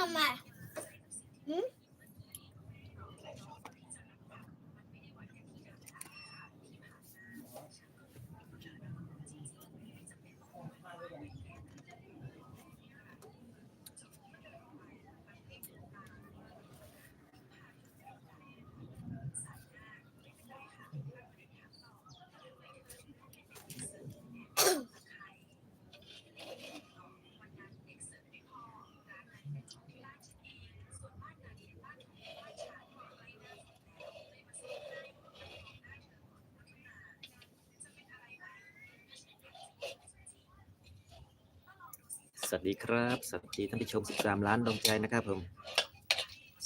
ทำไมหื สวัสดีครับ สวัสดีท่านผู้ชม 13 ล้านดวงใจนะครับผม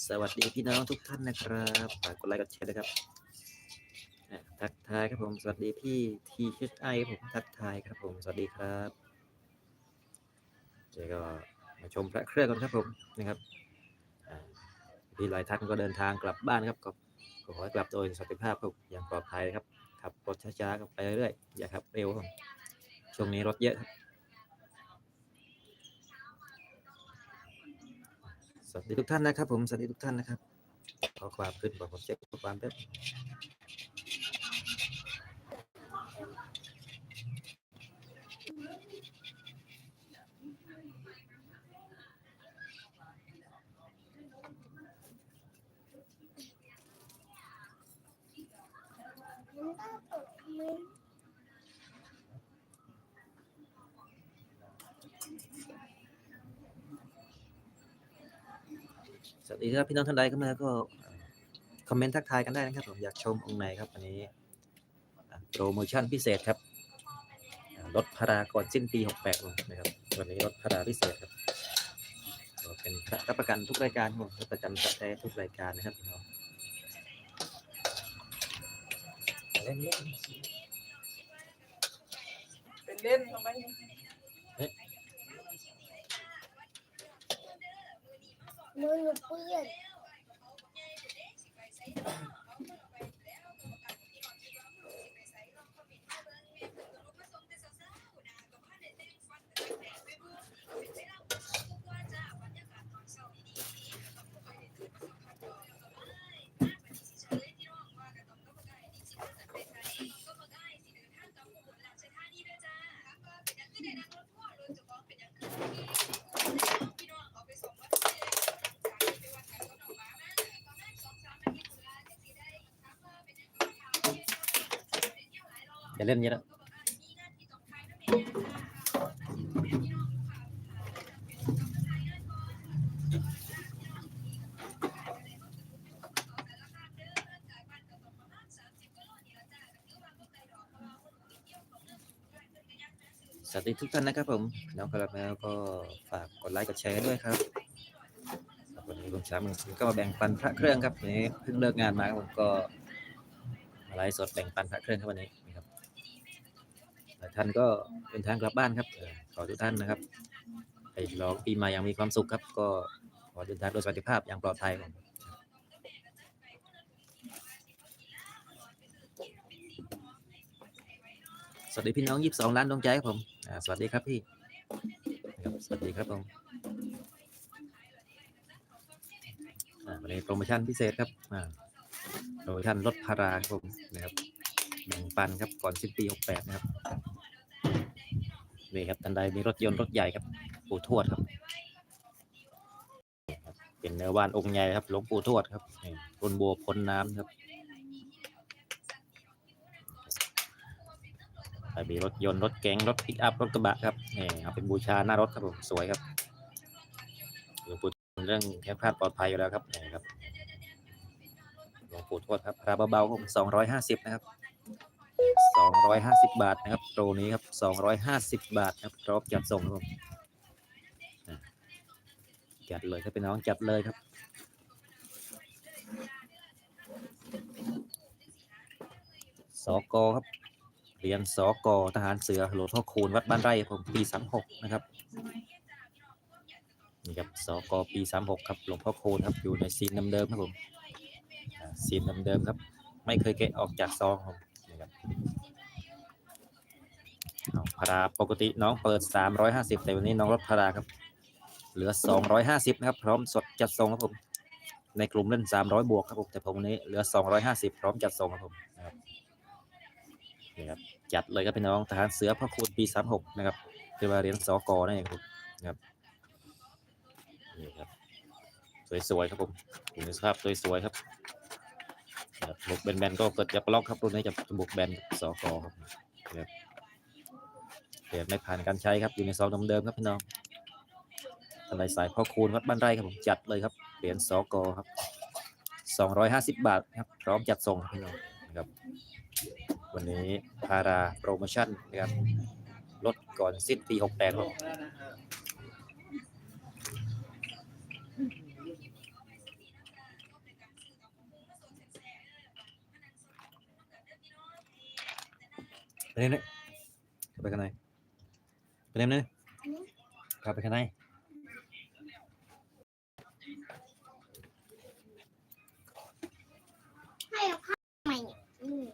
สวัสดีพี่น้องทุกท่านนะครับฝากกดไลค์กดแชร์ด้วยครับทักทายครับผม สวัสดีพี่ทีเอสไอผมทักทายครับผม สวัสดีครับเดี๋ยวก็มาชมพระเครื่องกันครับผมนะครับพี่หลายท่านก็เดินทางกลับบ้านครับก็ขอให้กลับโดยสวัสดิภาพครับอย่างปลอดภัยครับขับรถช้าๆก็ไปเรื่อยๆอย่าขับเร็วครับช่วงนี้รถเยอะครับ สวัสดีทุกท่านนะครับ ผมสวัสดีทุกท่านนะครับขอความขึ้นบอกผมเช็คข้อความแป๊บมันน่าตกไหม วัสดีครับพี่น้องท่านใดเข้ามาก็คอมเมนต์ทักทายกันได้นะครับผมอยากชมองค์ไหนครับวันนี้โปรโมชั่นพิเศษครับลดพาราก่อนสิ้นปี 68นะครับวันนี้ลดพาราพิเศษครับเป็นรับประกันทุกรายการครับผมรับประกันแท้ทุกรายการนะครับพี่น้องเล่นเล่นเป็นเล่นทำไม มือห อย่าเล่นเยอะนะสวัสดีทุกท่านนะครับผมน้องกระแมวก็ฝากกดไลค์กดแชร์ด้วยครับวันนี้ลุงช้ามันก็มาแบ่งปันพระเครื่องครับนี้เพิ่งเลิกงานมาผมก็มาไลฟ์สดแบ่งปันพระเครื่องครับวันนี้ ท่านก็เดินทางกลับบ้านครับ ขอทุกท่านนะครับให้รองปีใหม่อย่างมีความสุขครับ ก็ขอเดินทางโดยสวัสดิภาพอย่างปลอดภัยครับสวัสดีพี่น้องยี่สิบสองล้านดวงใจครับผมสวัสดีครับพี่สวัสดีครับผมอ่าวันนี้โปรโมชั่นพิเศษครับโปรโมชั่นลดพาราครับผมนะครับแบ่งปันครับก่อนสิ้นปีหกแปดนะครับ นี่ครับทันใดมีรถยนต์รถใหญ่ครับปู่ทวดครับเป็นเนื้อวานองค์ใหญ่ครับหลวงปู่ทวดครับต้นบัวพ้นน้ำครับแต่มีรถยนต์รถเก๋งรถปิกอัพรถกระบะครับนี่เอาเป็นบูชาหน้ารถครับผมสวยครับหลวงปู่เรื่องแคล้วคลาดปลอดภัยอยู่แล้วครับนี่ครับหลวงปู่ทวดครับราคาเบาๆผมสองร้อยห้าสิบนะครับ สองร้อยห้าสิบบาทนะครับโปรนี้ครับสองร้อยห้าสิบบาทนะครับพร้อมจัดส่งครับผมจัดเลยครับพี่น้องจัดเลยครับสกครับเรียนสกทหารเสือหลวงพ่อคูณวัดบ้านไร่ผมปีสามหกนะครับนี่ครับสกปีสามหกครับหลวงพ่อคูณครับอยู่ในซีนเดิมๆครับผมซีนเดิมๆครับ ไม่เคยแกะออกจากซองครับนี่ครับ พาราปกติน้องเปิดสามร้อยห้าสิบแต่วันนี้น้องลดพาราครับ เหลือ 250 นะครับ พร้อมสดจัดส่งครับผม ในกลุ่มเล่น 300 บวกครับผม แต่ผมวันนี้เหลือ 250 พร้อมจัดส่งครับผมนะครับนี่ครับจัดเลยครับพี่น้องทหารเสือพ่อคูณปี 36 นะครับคือว่าเรียญสกนั่นเองครับนะครับนี่ครับสวยๆครับผมอยู่ในสภาพสวยๆครับบุกแบนๆก็เกิดจะปล็อกครับรุ่นนี้จะบุกแบนสกครับ เหรียญไม่ผ่านการใช้ครับอยู่ในซองเดิมๆครับพี่น้องอะไรสายพ่อคูณวัดบ้านไร่ครับผมจัดเลยครับเหรียญสกครับ250บาทครับพร้อมจัดส่งพี่น้องนะครับ วันนี้พาราโปรโมชั่นนะครับลดก่อนสิ้นปี68ครับไปเล่นเลยไปข้างใน ไปเล่นเลยกลับไปข้างในให้เอาข้าวใหม่เนี่ยอืม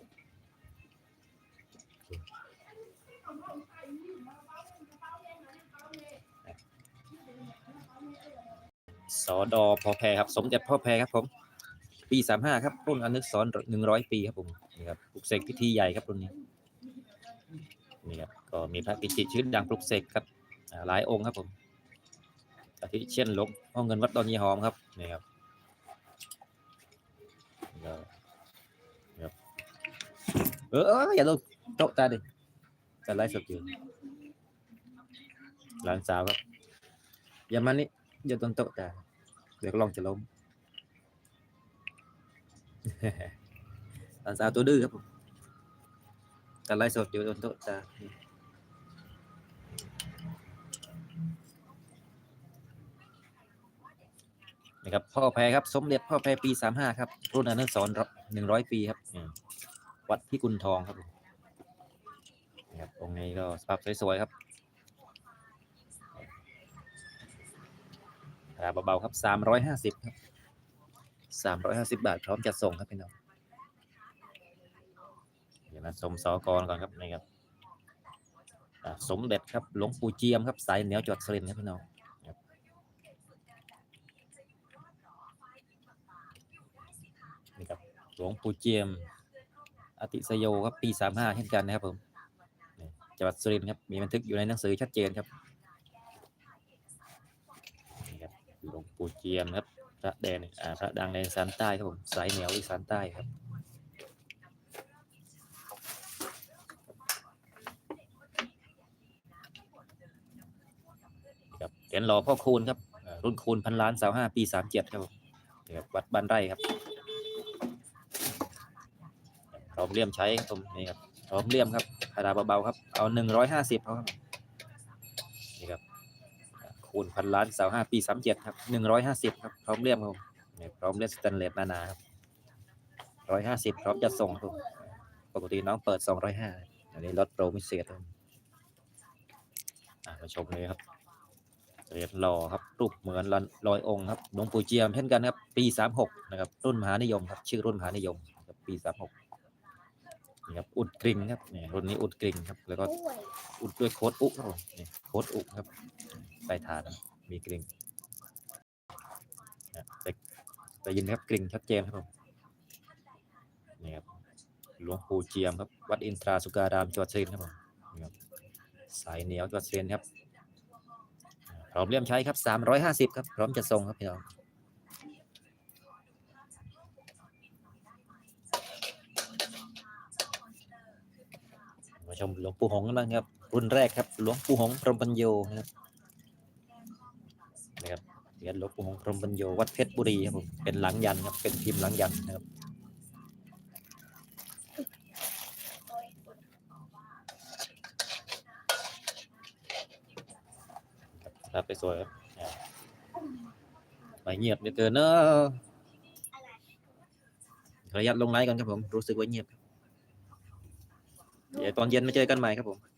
สอดอพอแพรครับ สมเด็จพ่อแพรครับผม ปีสามห้าครับรุ่นอนุสรณ์หนึ่งร้อยปีครับผมนี่ครับปลุกเสกพิธีใหญ่ครับรุ่นนี้นี่ครับ ก็มีพระกิจิชื่อดังปลุกเสกครับหลายองค์ครับผมอาทิเช่นลงพ่องเงินวัดดอนยีหอมครับนี่ครับเอออย่าลงโต๊ะตาดิจะไล่สดอยู่หลานสาวครับอย่ามานี่อย่าตนโต๊ะตาเดี๋ยวก็ลองจะล้มหลานสาวตัวดื้อครับผมการไล่สดอยู่บนโต๊ะตา นะครับพ่อแพรครับสมเด็จพ่อแพรปีสามห้าครับ รุ่นอนุสรณ์หนึ่งร้อยปีครับอืมวัดพิกุลทองครับนะครับตรงนี้ก็สภาพสวยๆครับราคาเบาๆครับสามร้อยห้าสิบครับสามร้อยห้าสิบบาทพร้อมจัดส่งครับพี่น้องเดี๋ยวมาชมสอกรก่อนครับนี่ครับสมเด็จครับหลวงปู่เจียมครับสายเหนียวจังหวัดสุรินครับพี่น้องครับนี่ครับ หลวงปู่เจียม อติสโยครับปีสามห้าเช่นกันนะครับผมจังหวัดสุรินทร์ครับมีบันทึกอยู่ในหนังสือชัดเจนครับหลวงปู่เจียมครับพระแดงอ่าพระดังในสานใต้ครับผมสายเหนียวอีสานใต้ครับครับเหรียญหล่อพ่อคูณครับรุ่นคูณพันล้านสาวห้าปีสามเจ็ดครับผมนี่ครับวัดบ้านไร่ครับ พร้อมเลี่ยมใช้ครับผมนี่ครับพร้อมเลี่ยมครับคาราเบาๆครับ เอาหนึ่งร้อยห้าสิบครับนี่ครับคูณพันล้านสาวห้าปีสามเจ็ดครับหนึ่งร้อยห้าสิบครับพร้อมเลี่ยมครับนี่พร้อมเลี่ยมสแตนเลสหนาๆครับร้อยห้าสิบพร้อมจะส่งครับผมปกติน้องเปิดสองร้อยห้าอันนี้ลดโปรพิเศษครับมาชมเลยครับเรียญหล่อครับรูปเหมือนลอยองค์ครับหลวงปู่เจียมเช่นกันครับ ปีสามหกนะครับ รุ่นมหานิยมครับ ชื่อรุ่นมหานิยม ปีสามหก นี่ครับอุดกริ่งครับนี่รุ่นนี้อุดกริ่งครับ แล้วก็กล้วยอุดด้วยโค้ดอุครับผมนี่โค้ดอุครับใต้ฐานมีกริ่งนะแต่แต่ยินครับกริ่งชัดเจนครับผมนี่ครับหลวงปู่เจียมครับ วัดอินทราสุการามจังหวัดสุรินทร์ครับผมนี่ครับสายเหนียวจังหวัดสุรินทร์ครับพร้อมเลี่ยมใช้ครับสามร้อยห้าสิบครับพร้อมจะส่งครับพี่น้อง ชมหลวงปู่หงกันบ้างครับ รุ่นแรกครับหลวงปู่หงพรหมปัญโยนะครับนะครับเหรียญหลวงปู่หงพรหมปัญโยวัดเพชรบุรีครับผมเป็นหลังยันครับเป็นพิมพ์หลังยันนะครับครับไปสวยครับไปเงียบเหลือเกินเนอะขออนุญาตลงไลน์กันครับผมรู้สึกว่าเงียบ ตอนเย็นมาเจอกันใหม่ครับผม